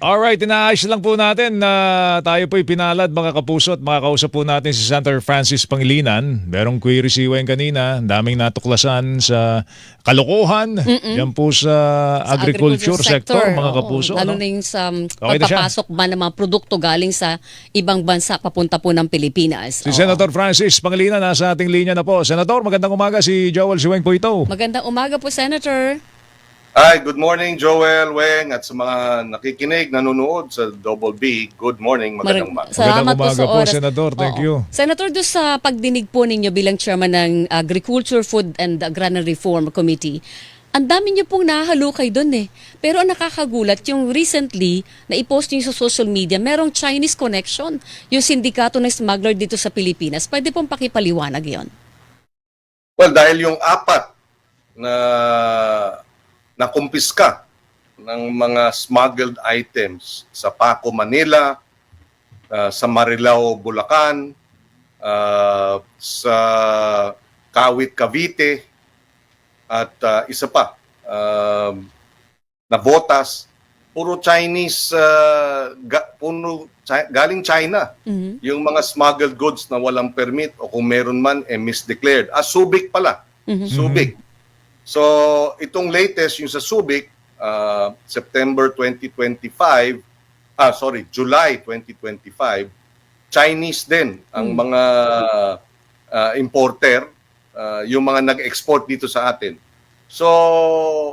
Alright, inaayos lang po natin na tayo po'y pinalad mga kapuso at makakausap po natin si Senator Francis Pangilinan. Merong query si Weng kanina, daming natuklasan sa kalokohan. Yan po sa, agriculture, sector, mga oo. kapuso. Lalo no? na yung sa um, Okay pagpapasok ba ng mga produkto galing sa ibang bansa papunta po ng Pilipinas. Si Oo. Senator Francis Pangilinan nasa ating linya na po. Senator, magandang umaga. Si Joel Siweng po ito. Magandang umaga po, Senator. Hi, good morning Joel, Weng at sa mga nakikinig, nanonood sa Double B. Good morning, magandang Mar- umaga. Salamat Magandang po sa umaga po, oras. Senator. Thank Oo. you. Senator, doon sa pagdinig po ninyo bilang chairman ng Agriculture, Food and Agrarian Reform Committee, ang dami niyo pong nahalukay doon eh. Pero ang nakakagulat, yung recently, na i-post niyo sa social media, merong Chinese connection. Yung sindikato ng smuggler dito sa Pilipinas. Pwede pong pakipaliwanag yon. Well, dahil yung apat na nakumpiska ng mga smuggled items sa Paco, Manila, ah, sa Marilao, Bulacan, ah, sa Kawit, Cavite, at ah, isa pa, um, na Botas, puro Chinese, ah, ga- puro Chi- galing China Mhm. yung mga smuggled goods na walang permit o kung meron man, eh misdeclared. Ah, Subic pala. Mhm. Subic. So, itong latest, yung sa Subic, ah, September 2025, ah, sorry, July 2025, Chinese din ang mga ah, importer, ah, yung mga nag-export dito sa atin. So,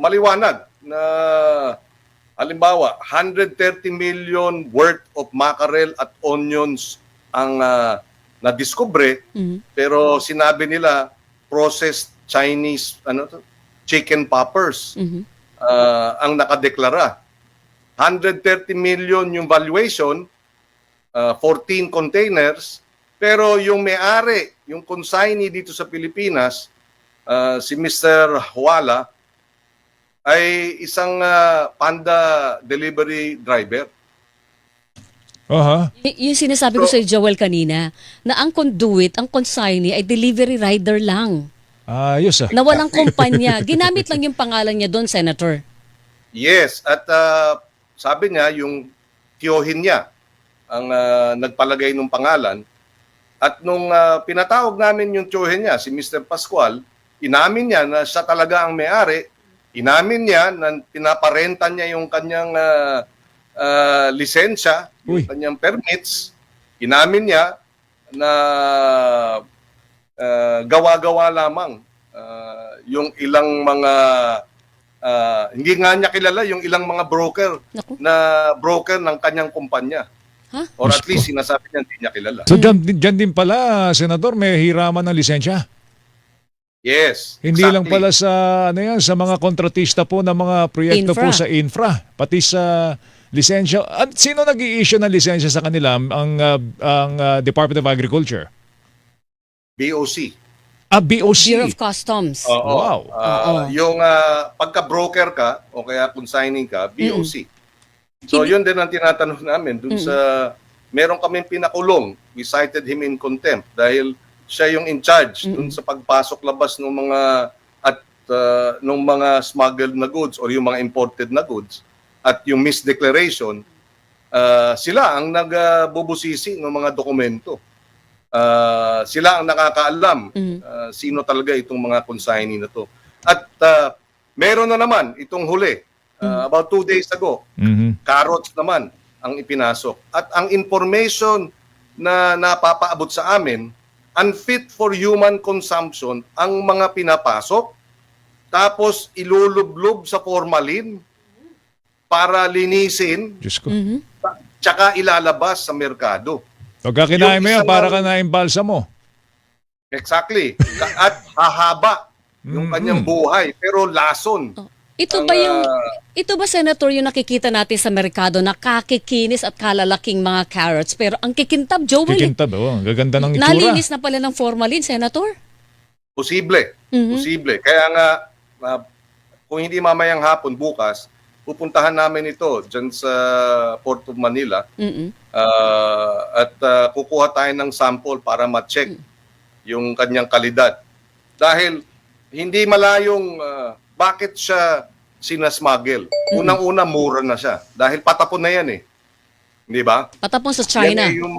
maliwanag na halimbawa, 130 million worth of mackerel at onions ang ah, nadiskubre Mhm. pero sinabi nila processed Chinese ano to chicken poppers Mhm. ah, ang nakadeklara 130 million yung valuation ah, 14 containers pero yung may-ari yung consignee dito sa Pilipinas ah, si Mr. Huala ay isang ah, panda delivery driver Aha. Y- yung sinasabi ko sa Joel kanina, na ang conduit, ang consignee ay delivery rider lang. Ayos ah. Na walang kumpanya. Ginamit lang yung pangalan niya doon, Senator. Yes, at ah, sabi niya yung tiyohin niya ang ah, nagpalagay ng pangalan. At nung ah, pinatawag namin yung tiyohin niya, si Mr. Pascual, inamin niya na siya talaga ang may-ari. Inamin niya na pinaparenta niya yung kanyang ah, ah, lisensya, Uy. yung kanyang permits. Inamin niya na ah, gawa-gawa lamang ah, yung ilang mga ah, hindi nga niya kilala yung ilang mga broker Naku. na broker ng kanyang kumpanya. Ha? Or at least sinasabi niya hindi niya kilala. So dyan, dyan din pala, Senator, may hiraman ng lisensya. Yes. Hindi exactly. lang pala sa ano yan, sa mga kontratista po ng mga proyekto Infra. po sa infra, pati sa lisensya. At sino nag-i-issue ng lisensya sa kanila? Ang ah, ang ah, Department of Agriculture. BOC. Ah, BOC. Bureau of Customs. Oo. Wow. Ah, Oo. Yung ah, pagka-broker ka o kaya consigning ka, BOC. So yun din ang tinatanong namin dun sa meron kaming pinakulong. We cited him in contempt dahil siya yung in charge dun sa pagpasok labas ng mga at uh, ng mga smuggled na goods or yung mga imported na goods at yung misdeclaration ah, sila ang nagbubusisi ng mga dokumento. Ah, sila ang nakakaalam ah, sino talaga itong mga consignee na to. At ah, meron na naman itong huli. Ah, About two days ago, Mhm. carrots naman ang ipinasok. At ang information na napapaabot sa amin, unfit for human consumption ang mga pinapasok, tapos ilulublob sa formalin para linisin, Diyos ko. Mhm. tsaka ilalabas sa merkado. Pagka kinain mo yan, isang- para ka na imbalsa mo. Exactly. At hahaba yung Mhm. kanyang buhay, pero lason. Oh. Ito Ang, ba yung ah, ito ba senator yung nakikita natin sa merkado na kakikinis at kalalaking mga carrots pero ang kikintab Joel eh. Kikintab, oh. Gaganda ng itsura. Nalinis na pala ng formalin senator. Posible. Mhm. Posible. Kaya nga, ah, kung hindi mamayang hapon, bukas, pupuntahan namin ito dyan sa Port of Manila Mhm. ah, at ah, kukuha tayo ng sample para ma-check yung kanyang kalidad. Dahil hindi malayong ah, bakit siya sinasmuggle. Unang-una, mura na siya. Dahil patapon na yan eh. Di ba? Patapon sa China. Yan eh yung,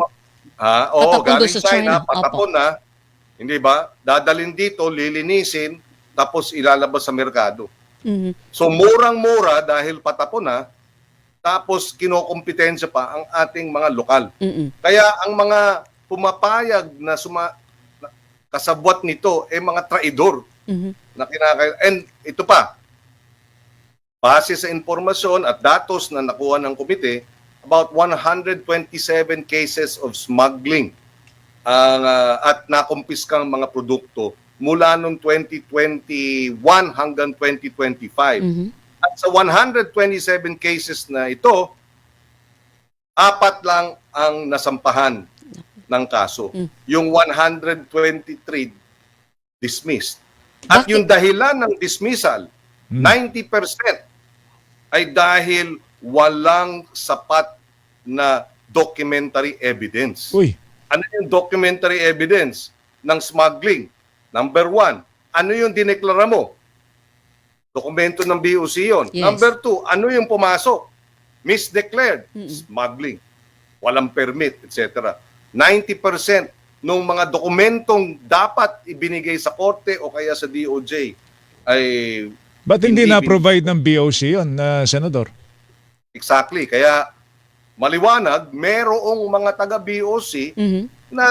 ha? Oo, Patapon galing sa China, China. patapon na. Hindi ba? Dadalhin dito, lilinisin, tapos ilalabas sa merkado. Mhm. So murang-mura dahil patapon na, tapos kinokompetensya pa ang ating mga lokal. Mm-mm. Kaya ang mga pumapayag na suma kasabwat nito eh mga traidor Mhm. na kinakaya. And ito pa, base sa informasyon at datos na nakuha ng komite, about 127 cases of smuggling ang ah, at nakumpiskang mga produkto mula noong 2021 hanggang 2025. Mhm. At sa 127 cases na ito, apat lang ang nasampahan ng kaso. Mm. Yung 123 dismissed. At Bakit? yung dahilan ng dismissal, Mm. 90% ay dahil walang sapat na documentary evidence. Uy, Ano yung documentary evidence ng smuggling? Number one, ano yung dineklara mo? Dokumento ng BOC yun. Yes. Number two, ano yung pumasok? Misdeclared, Mm-mm. smuggling, walang permit, etc. 90% ng mga dokumentong dapat ibinigay sa korte o kaya sa DOJ ay ba't hindi Hindi na-provide ng BOC yun, na Senador? exactly. Kaya maliwanag, merong mga taga-BOC Mhm. na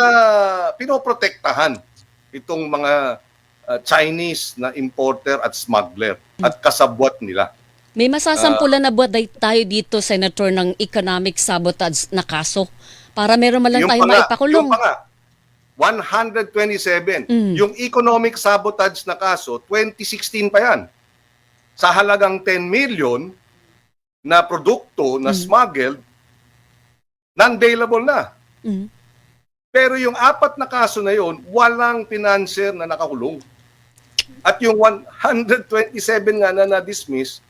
pinoprotektahan itong mga uh, Chinese na importer at smuggler at kasabwat nila. May masasampulan na ba tayo dito, Senator, ng economic sabotage na kaso? Para meron man lang tayo pa nga, maipakulong. yung pa nga, 127. Mm. Yung economic sabotage na kaso, 2016 pa yan. Sa halagang 10 million na produkto na Mm. smuggled, non-bailable na. Mhm. Pero yung apat na kaso na yon, walang financier na nakakulong. At yung 127 nga na na-dismiss,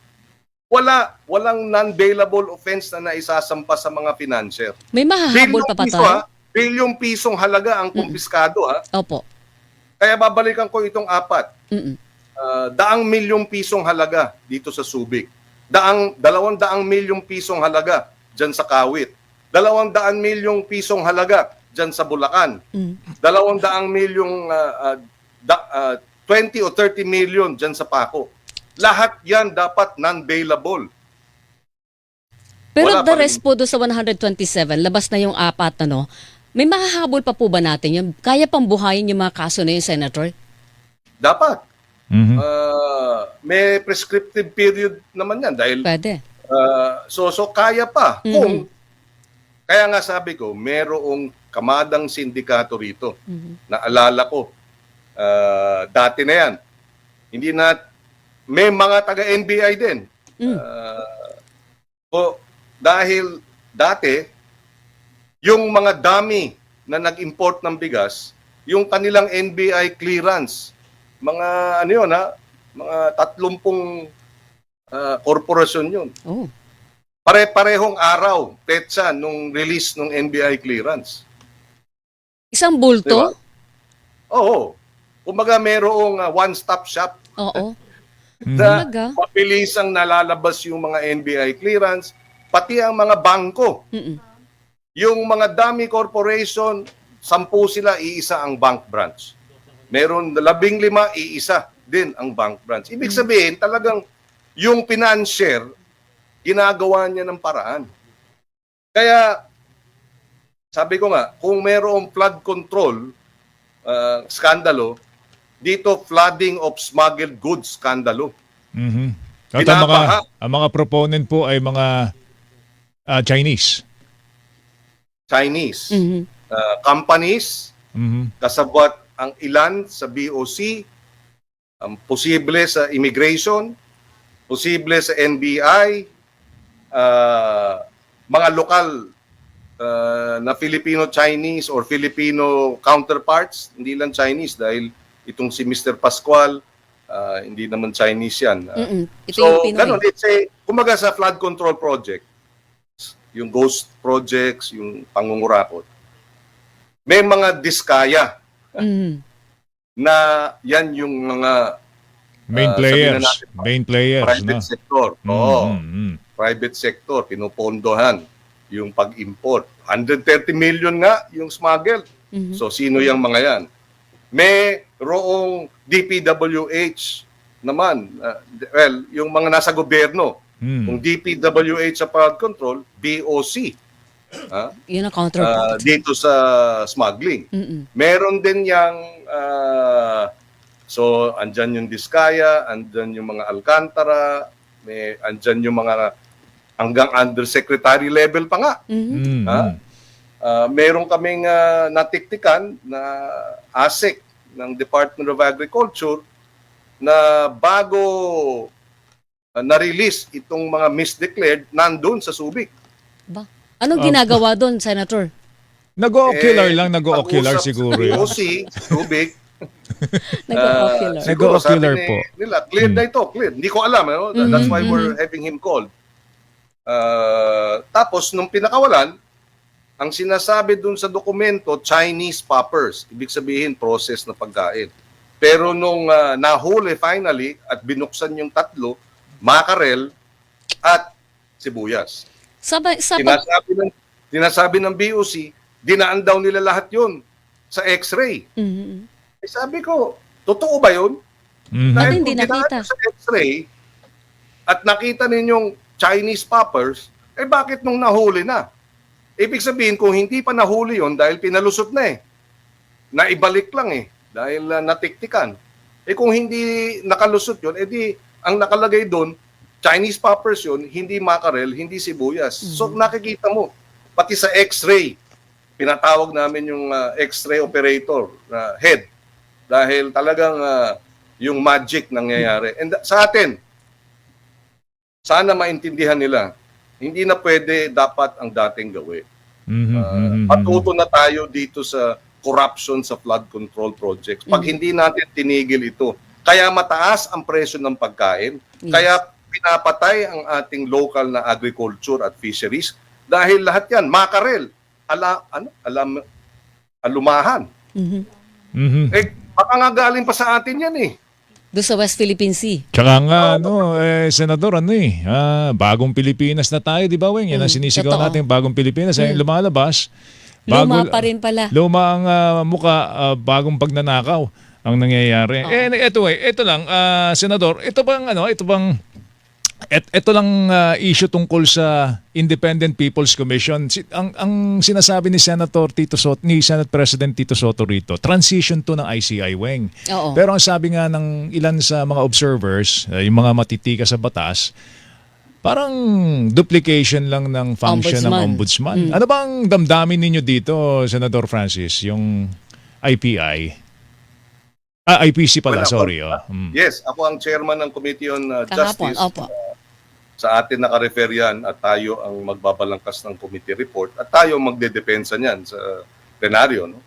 wala, walang non-bailable offense na naisasampa sa mga financier. May mahahabol pa pa piso, ha? Bilyong pisong halaga ang kumpiskado. Ha? Opo. Kaya babalikan ko itong apat. Mm-mm. Ah, daang milyong pisong halaga dito sa Subic. Daang, dalawang daang milyong pisong halaga dyan sa Kawit. Dalawang daan milyong pisong halaga dyan sa Bulacan. Mm. Dalawang daang milyong ah, ah, da- ah, 20 o 30 million dyan sa Paco. Lahat yan dapat non-bailable. Pero Wala the rest po doon sa 127, labas na yung apat, ano, may mahahabol pa po ba natin yun? Kaya pang buhayin yung mga kaso na yun, Senator? Dapat. Mhm. Ah, may prescriptive period naman yan dahil Pwede. Ah, so so kaya pa Mhm. kung kaya nga sabi ko merong kamadang sindikato rito. Mhm. Naalala ko ah, dati na yan. Hindi na may mga taga NBI din. Mm. Ah, o dahil dati yung mga dami na nag-import ng bigas, yung kanilang NBI clearance, mga ano yun ha, mga tatlumpung ah, korporasyon yun. Oh. Pare-parehong araw, petsa, nung release ng NBI clearance. Isang bulto? Oo. Kumbaga merong ah, one-stop shop Oo. na Talaga? mabilis ang nalalabas yung mga NBI clearance, pati ang mga bangko. Mm-mm. Yung mga dami corporation, sampu sila, iisa ang bank branch. Meron labing lima, iisa din ang bank branch. Ibig sabihin, talagang yung financier, ginagawa niya ng paraan. Kaya, sabi ko nga, kung merong flood control uh, skandalo, dito flooding of smuggled goods skandalo. Mhm. At ang mga, ang mga proponent po ay mga ah, Chinese. Chinese Mhm. uh, companies, Mhm. kasabwat ang ilan sa BOC, ang posible sa immigration, posible sa NBI, ah, mga lokal ah, na Filipino-Chinese or Filipino counterparts, hindi lang Chinese dahil itong si Mr. Pascual, ah, hindi naman Chinese yan. Mm-mm. Ito so, yung Pinoy. ganun, it's a, kumaga sa flood control project, yung ghost projects, yung pangungurakot, may mga diskaya Mhm. na yan yung mga Main sabihin players. na natin, Main players, private no? sector. Mm, Oo, mm, mm. private sector, pinupondohan yung pag-import. 130 million nga yung smuggle. So, sino yung mga yan? May roong DPWH naman. ah, well, yung mga nasa gobyerno. Mm. Kung DPWH sa flood control, BOC. ah, Yun ang counterpart. dito sa smuggling. Mm-mm. Meron din yang ah, so andyan yung Diskaya, andyan yung mga Alcantara, may andyan yung mga hanggang undersecretary level pa nga. Mhm. Mm, Ha? mm. Ah, meron kaming ah, natiktikan na ASEC ng Department of Agriculture na bago ah, na-release itong mga misdeclared nandun sa Subic. Ba? Anong ginagawa doon, Senator? Nag-o-ocular Eh, lang, nag-o-ocular pag-usap siguro sa yun. Subic, Nag-ocular. Siguro Nag-o-ocular po. Nila, cleared na ito, cleared. Hindi ko alam. Ano? That's why mhm. we're having him called. Ah, tapos, nung pinakawalan, ang sinasabi dun sa dokumento, Chinese poppers. Ibig sabihin, process na pagkain. Pero nung ah, nahuli finally at binuksan yung tatlo, mackerel at sibuyas. Sa, ba- sa pag- Sinasabi ng, sinasabi ng BOC, dinaan daw nila lahat yun sa x-ray. Mhm. Eh, sabi ko, totoo ba yun? Mhm. Ba't Dahil hindi kung dinaan nakita? sa x-ray at nakita ninyong Chinese poppers, eh bakit nung nahuli na? Ibig sabihin, kung hindi pa nahuli yon dahil pinalusot na eh, naibalik lang eh, dahil uh, natiktikan. Eh kung hindi nakalusot yon, edi ang nakalagay doon, Chinese poppers yon, hindi mackerel, hindi sibuyas. So nakikita mo, pati sa x-ray, pinatawag namin yung uh, x-ray operator na head dahil talagang uh, yung magic nangyayari. And sa atin, sana maintindihan nila, hindi na pwede dapat ang dating gawin. Mhm, Uh. Patuto na tayo dito sa corruption sa flood control projects. Pag hindi natin tinigil ito, kaya mataas ang presyo ng pagkain, Yes. kaya pinapatay ang ating local na agriculture at fisheries dahil lahat yan, makarel, ala, ano, alam, alumahan. Mhm. Mhm. Eh, baka nga galing pa sa atin yan eh. Doon sa West Philippine Sea. Tsaka nga, ano, eh, Senador, ano eh, ah, bagong Pilipinas na tayo, di ba, Weng? Yan ang Mm, sinisigaw totoo. natin, bagong Pilipinas. Ay, lumalabas. Luma pa rin pala. Luma ang ah, muka, ah, bagong pagnanakaw ang nangyayari. Eh, ito eh, ito lang, ah, Senador, ito bang, ano, ito bang, et, ito lang ah, issue tungkol sa Independent People's Commission. Si, ang, ang sinasabi ni Senator Tito Soto, ni Senate President Tito Soto rito, transition to ng ICI, Weng. Oo. Pero ang sabi nga ng ilan sa mga observers, eh, yung mga matitika sa batas, parang duplication lang ng function ng ombudsman. Ano bang damdamin ninyo dito, Senador Francis, yung IPI? Ah, IPC pala, Wala, sorry. Oh. Mm. Yes, ako ang chairman ng Committee on uh, Kahapon, Justice. opo. Sa atin naka-refer yan at tayo ang magbabalangkas ng committee report at tayo ang magdedepensa niyan sa plenaryo. No?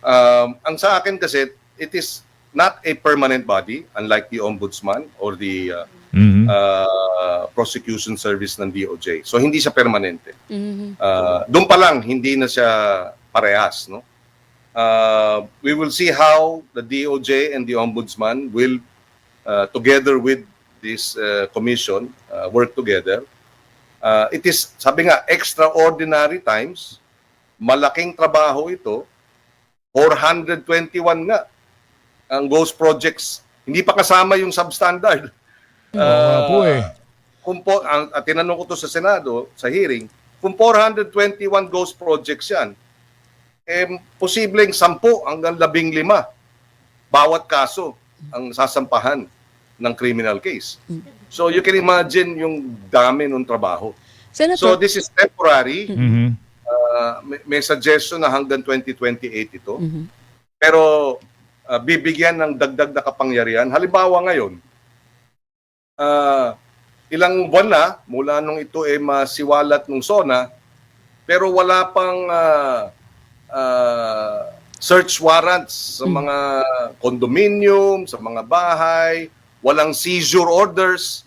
Um, ang sa akin kasi, it is not a permanent body unlike the ombudsman or the uh, Mhm. uh, prosecution service ng DOJ. So hindi siya permanente. Mhm. Uh, doon pa lang hindi na siya parehas, no? Uh, we will see how the DOJ and the ombudsman will uh, together with this uh, commission uh, work together. Uh, it is sabi nga extraordinary times. Malaking trabaho ito. 421 nga ang ghost projects. Hindi pa kasama yung substandard. Oo nga po eh. kung po, ang, at tinanong ko to sa Senado, sa hearing, kung 421 ghost projects yan, eh, posibleng 10 hanggang 15 bawat kaso ang sasampahan ng criminal case. So you can imagine yung dami ng trabaho. So Senator, this is temporary. Mhm. Uh, may, may suggestion na hanggang 2028 ito. Mhm. Pero uh, bibigyan ng dagdag na kapangyarihan. Halimbawa ngayon, ah, ilang buwan na mula nung ito ay masiwalat ng SONA, pero wala pang ah, ah, search warrants sa mga condominium, sa mga bahay, walang seizure orders.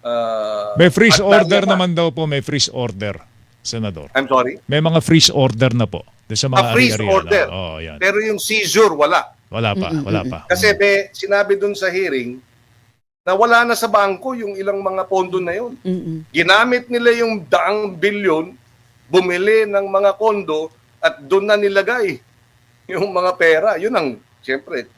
ah, May freeze order naman daw po, may freeze order, Senador. I'm sorry? May mga freeze order na po. doon Sa mga A freeze ari-arian. order. Oo, yan. Pero yung seizure, wala. Wala pa, wala pa. Kasi may sinabi dun sa hearing, na wala na sa bangko yung ilang mga pondo na yun. Mm-mm. Ginamit nila yung daang bilyon, bumili ng mga kondo at doon na nilagay yung mga pera. Yun ang, siyempre,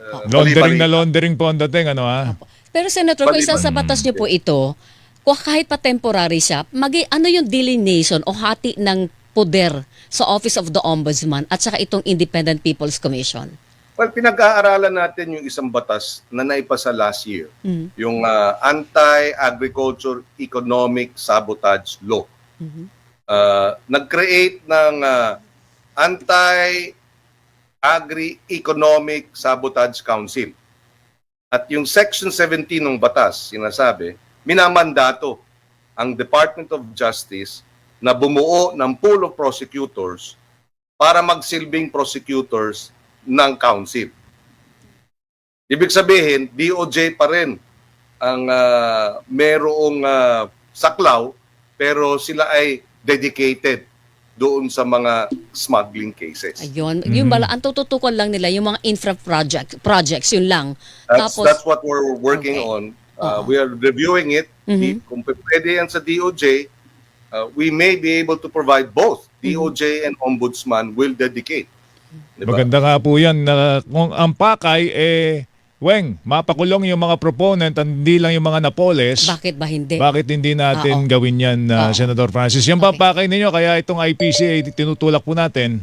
uh, Laundering bali-bali. na laundering po ang dating, ano ha? Pero Senator, kung Bali- isa sa batas niyo po ito, kung kahit pa temporary siya, magi, ano yung delineation o hati ng poder sa Office of the Ombudsman at saka itong Independent People's Commission? Well, pinag-aaralan natin yung isang batas na naipasa last year. Mm. Yung uh, Anti-Agriculture Economic Sabotage Law. Uh, nag-create ng uh, Anti-Agri-Economic Sabotage Council. At yung Section 17 ng batas, sinasabi, minamandato ang Department of Justice na bumuo ng pool of prosecutors para magsilbing prosecutors ng council. Ibig sabihin, DOJ pa rin ang ah, merong ah, saklaw pero sila ay dedicated doon sa mga smuggling cases. Ayun, yung bala, ang tututukan lang nila yung mga infra project, projects, yun lang. That's, Tapos, that's what we're working Okay. on. Uh, We are reviewing it. Mhm. Di- Kung pwede yan sa DOJ, uh, we may be able to provide both. Mm-hmm. DOJ and Ombudsman will dedicate. Diba? Maganda nga po yan na kung ang pakay, eh, Weng, mapakulong yung mga proponent, hindi lang yung mga napoles. bakit ba hindi? Bakit hindi natin Oo. gawin yan, uh, Oo. Senator Francis? Yan ba Okay. pakay ninyo? Kaya itong IPC ay tinutulak po natin.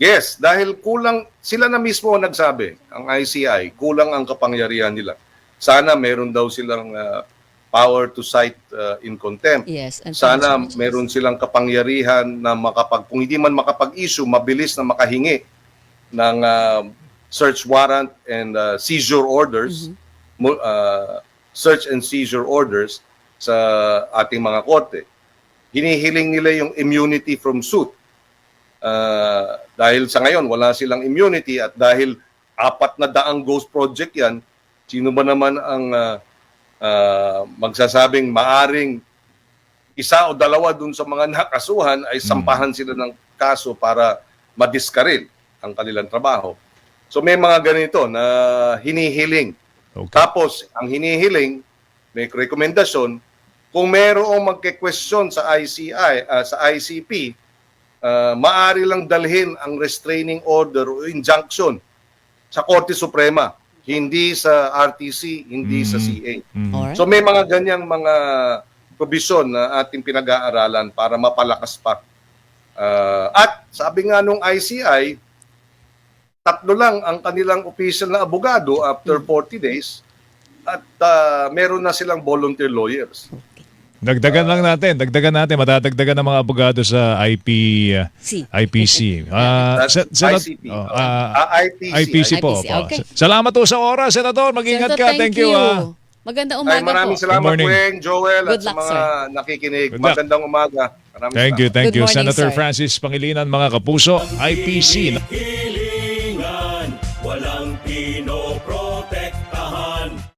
Yes, dahil kulang, sila na mismo ang nagsabi, ang ICI, kulang ang kapangyarihan nila. Sana meron daw silang uh, power to cite uh, in contempt. Yes. and Sana consequences. meron silang kapangyarihan na makapag, kung hindi man makapag-issue, mabilis na makahingi ng uh, search warrant and uh, seizure orders, mu- uh, search and seizure orders sa ating mga korte. Hinihiling nila yung immunity from suit. Uh, dahil sa ngayon, wala silang immunity at dahil apat na daang ghost project yan, sino ba naman ang uh, uh, magsasabing maaring isa o dalawa dun sa mga nakasuhan ay sampahan sila ng kaso para madiskaril ang kanilang trabaho. So may mga ganito na hinihiling. Okay. Tapos, ang hinihiling, may rekomendasyon, kung mayroong magke-question sa ICI, ah, sa ICP, ah, maari lang dalhin ang restraining order o injunction sa Korte Suprema, hindi sa RTC, hindi sa Mm. CA. Mm. Alright. So may mga ganyang mga provision na ating pinag-aaralan para mapalakas pa. Ah, at sabi nga nung ICI, tatlo lang ang kanilang official na abogado after 40 days at ah, meron na silang volunteer lawyers. Dagdagan lang natin, dagdagan natin, matadagdagan ng mga abogado sa IP, uh. IPC. That's Sen- Senat- ICP. oh, Ah, ah, IPC. IPC po. IPC, po. okay. Salamat po sa oras, Senador. Mag-ingat Senator, ka. Thank, you. ah. Magandang Ay, umaga maraming po. salamat, Good morning. Weng, Joel, Good at sa luck, mga nakikinig. Good. Magandang umaga. Maraming Thank you, salamat. thank Good you. morning, Senator sir. Francis Pangilinan, mga kapuso, IPC.